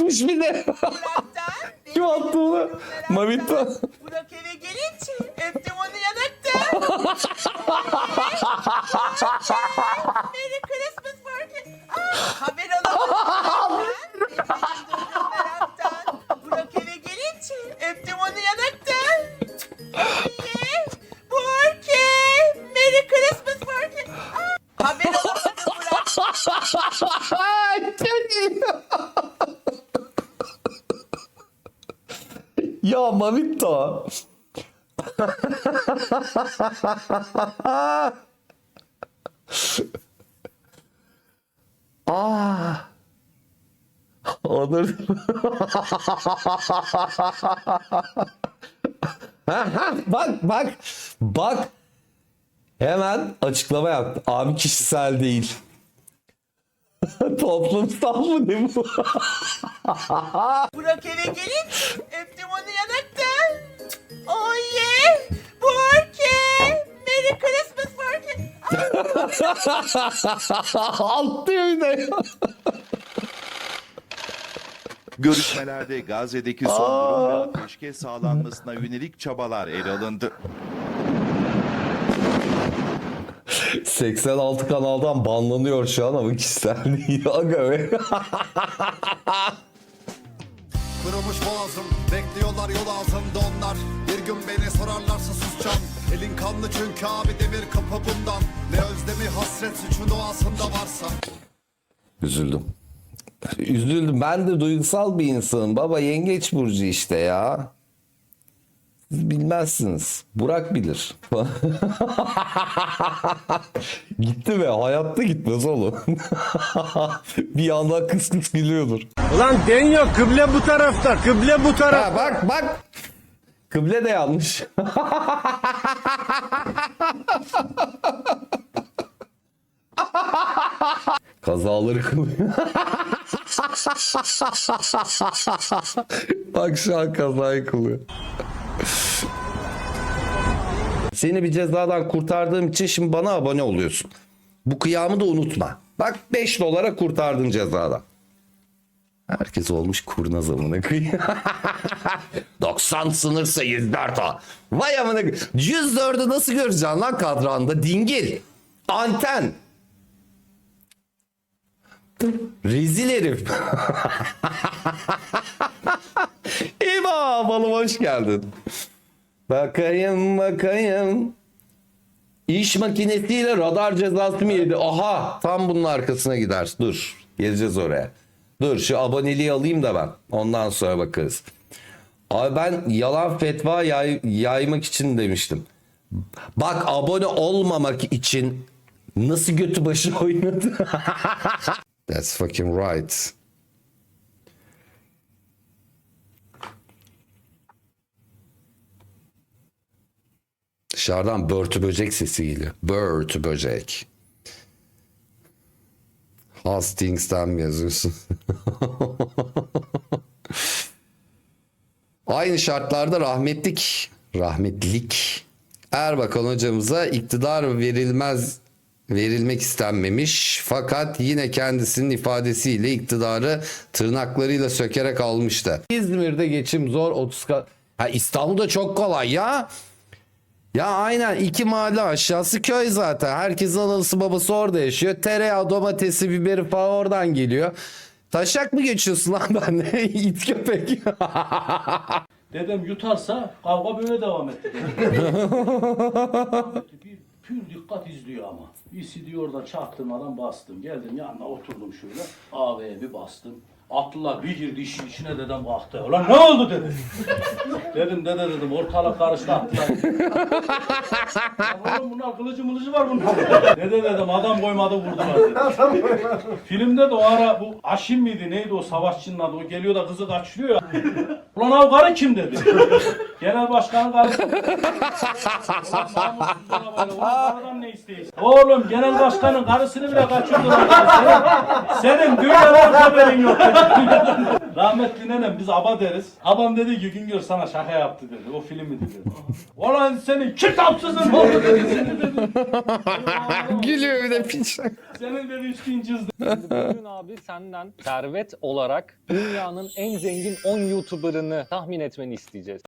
atmış bir de. Kim attı onu? Mavito. Burak eve gelince öptüm onu yanaktan. ya Mavito. Aa. Onur. Bak bak bak. Hemen açıklama yaptı. Abi kişisel değil. Toplumsal mı ne bu? Burak eve gelince öptüm onu yanaktan. Oh yeah. Burki. Merry Christmas Martin. Alt diyor bir de. Görüşmelerde Gazze'deki son durum ve ateşkes sağlanmasına yönelik çabalar ele alındı. 86 kanaldan banlanıyor şu an ama kişisel değil. Aga be. Kırılmış boğazım Bekliyorlar yol ağzımda onlar Bir gün beni sorarlarsa susacağım Elin kanlı çünkü abi demir kapı bundan Ne özlemi hasret suçun doğasında varsa Üzüldüm. Üzüldüm. Ben de duygusal bir insanım. Baba yengeç burcu işte ya. Siz bilmezsiniz. Burak bilir. Gitti be. Hayatta gitmez oğlum. bir yandan kıs kıs gülüyordur. Ulan deniyor kıble bu tarafta kıble bu tarafta. Ha bak bak. Kıble de yanlış. Kazaları kılıyor. bak şu an kazayı kılıyor. Seni bir cezadan kurtardığım için şimdi bana abone oluyorsun. Bu kıyamı da unutma. Bak 5 dolara kurtardın cezadan. Herkes olmuş kurnaz amına koyayım. 90 sınırsa 104 o. Vay amına koyayım. 104'ü nasıl göreceksin lan kadranda? Dingil. Anten. Rezil herif. geldin. Bakayım bakayım. İş makinesiyle radar cezası mı yedi? Aha tam bunun arkasına gider. Dur geleceğiz oraya. Dur şu aboneliği alayım da ben. Ondan sonra bakarız. Abi ben yalan fetva yay- yaymak için demiştim. Bak abone olmamak için nasıl götü başı oynadı. That's fucking right. Dışarıdan börtü böcek sesi geliyor. Börtü böcek. Hastings'ten yazıyorsun? Aynı şartlarda rahmetlik, rahmetlik Erbakan hocamıza iktidar verilmez verilmek istenmemiş fakat yine kendisinin ifadesiyle iktidarı tırnaklarıyla sökerek almıştı. İzmir'de geçim zor 30 ka- ha İstanbul'da çok kolay ya. Ya aynen iki mahalle aşağısı köy zaten. Herkesin anası babası orada yaşıyor. Tereyağı, domatesi, biberi falan oradan geliyor. Taşak mı geçiyorsun lan benimle? İt köpek. Dedem yutarsa kavga böyle devam etti. bir pür dikkat izliyor ama. Bir diyor oradan çaktırmadan bastım. Geldim yanına oturdum şöyle. AV'ye bir bastım. Atlılar bir girdi işin içine dedem kalktı. Ulan ne oldu dedi. dedim dede dedim ortalık karıştı attılar. Ya oğlum bunlar kılıcı mılıcı var bunlar. dede dedim adam koymadı vurdular dedi. Filmde de o ara bu Aşim miydi neydi o savaşçının adı o geliyor da kızı kaçırıyor ya. Ulan av kim dedi. Genel başkanın karısı. Oğlum genel başkanın karısını bile kaçırdılar. Senin, senin dünyadan haberin yok. Rahmetli nenem biz aba deriz. Abam dedi ki Güngör sana şaka yaptı dedi. O filmi dedi. Ulan senin kitapsızın oldu dedi. Seni dedi. Gülüyor bir de piç. Senin dedi üstün cızdı. Bugün abi senden servet olarak dünyanın en zengin 10 YouTuber'ını tahmin etmeni isteyeceğiz.